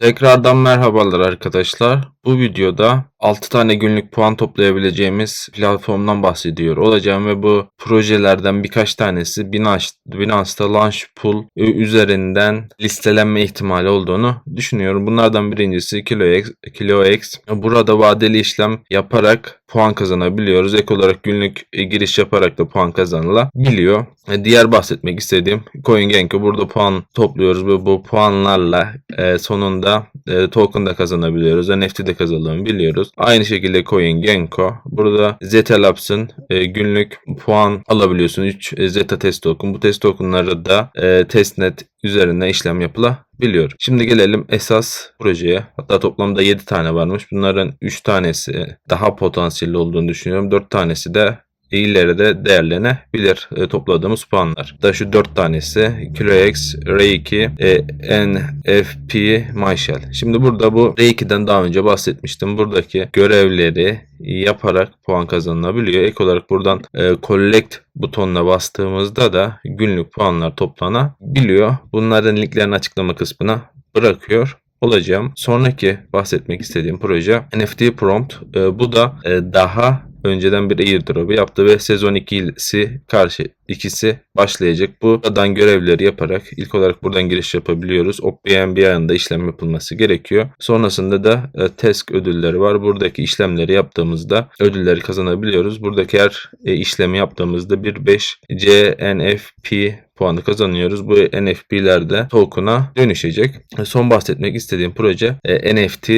Tekrardan merhabalar arkadaşlar. Bu videoda 6 tane günlük puan toplayabileceğimiz platformdan bahsediyor olacağım ve bu projelerden birkaç tanesi Binance, Binance'da Launch Pool üzerinden listelenme ihtimali olduğunu düşünüyorum. Bunlardan birincisi KiloX. KiloX. Burada vadeli işlem yaparak puan kazanabiliyoruz. Ek olarak günlük e, giriş yaparak da puan kazanılabiliyor. E, Diğer bahsetmek istediğim CoinGecko burada puan topluyoruz ve bu puanlarla e, sonunda e, token da kazanabiliyoruz. NFT de kazanabiliyoruz. Aynı şekilde CoinGecko. Burada Zeta Labs'ın e, günlük puan alabiliyorsun. 3 Zeta test token. Bu test tokenları da e, testnet üzerinden işlem yapılabiliyor. Şimdi gelelim esas projeye. Hatta toplamda 7 tane varmış. Bunların 3 tanesi daha potansiyelli olduğunu düşünüyorum. 4 tanesi de ileride değerlenebilir e, topladığımız puanlar. Da şu 4 tanesi KiloX, R2, e, NFP, MyShell. Şimdi burada bu R2'den daha önce bahsetmiştim. Buradaki görevleri yaparak puan kazanılabiliyor. Ek olarak buradan e, Collect butonuna bastığımızda da günlük puanlar toplanabiliyor. Bunların linklerini açıklama kısmına bırakıyor olacağım. Sonraki bahsetmek istediğim proje NFT Prompt. E, bu da e, daha önceden bir airdrop'u yaptı ve sezon 2'si karşı ikisi başlayacak. Buradan görevleri yaparak ilk olarak buradan giriş yapabiliyoruz. OpenBNB ayında işlem yapılması gerekiyor. Sonrasında da e, task ödülleri var. Buradaki işlemleri yaptığımızda ödülleri kazanabiliyoruz. Buradaki her e, işlemi yaptığımızda bir 5 CNFP puanı kazanıyoruz. Bu NFP'ler de token'a dönüşecek. E, Son bahsetmek istediğim proje e, NFT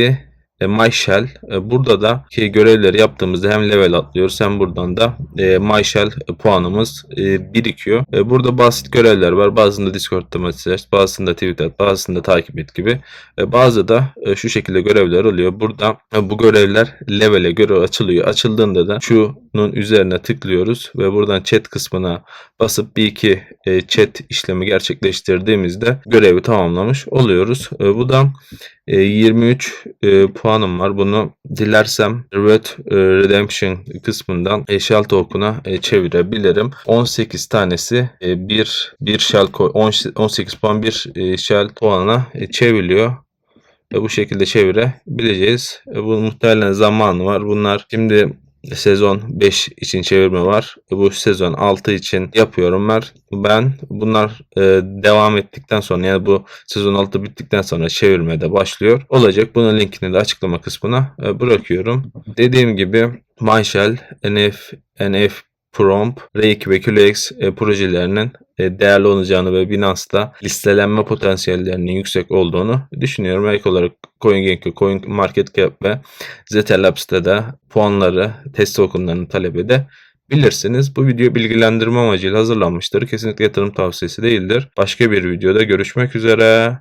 e, MyShell. E, burada da ki görevleri yaptığımızda hem level atlıyoruz hem buradan da e, MyShell puanımız e, birikiyor. E, burada basit görevler var. Bazısında Discord'da mesaj, bazısında tweet at, bazısında takip et gibi. E, bazı da e, şu şekilde görevler oluyor. Burada e, bu görevler levele göre açılıyor. Açıldığında da şunun üzerine tıklıyoruz ve buradan chat kısmına basıp bir iki e, chat işlemi gerçekleştirdiğimizde görevi tamamlamış oluyoruz. E, bu da e, 23 e, puanım var. Bunu dilersem Red e, Redemption kısmından e, Shell token'a e, çevirebilirim. 18 tanesi e, bir bir Shell coin- 10 18 puan bir e, Shell puanına e, çevriliyor. Bu şekilde çevirebileceğiz. E, bunun muhtemelen zamanı var. Bunlar şimdi sezon 5 için çevirme var. E, Bu sezon 6 için yapıyorum ben. Ben bunlar e, devam ettikten sonra yani bu sezon 6 bittikten sonra çevirme de başlıyor. Olacak. Bunun linkini de açıklama kısmına e, bırakıyorum. Dediğim gibi MyShell, NF, NF Prompt, R2 ve QLX e, projelerinin değerli olacağını ve Binance'da listelenme potansiyellerinin yüksek olduğunu düşünüyorum. Ek olarak CoinGecko, CoinMarketCap ve Zeta Labs'te de puanları, test tokenlarını talep edebilirsiniz. Bu video bilgilendirme amacıyla hazırlanmıştır. Kesinlikle yatırım tavsiyesi değildir. Başka bir videoda görüşmek üzere.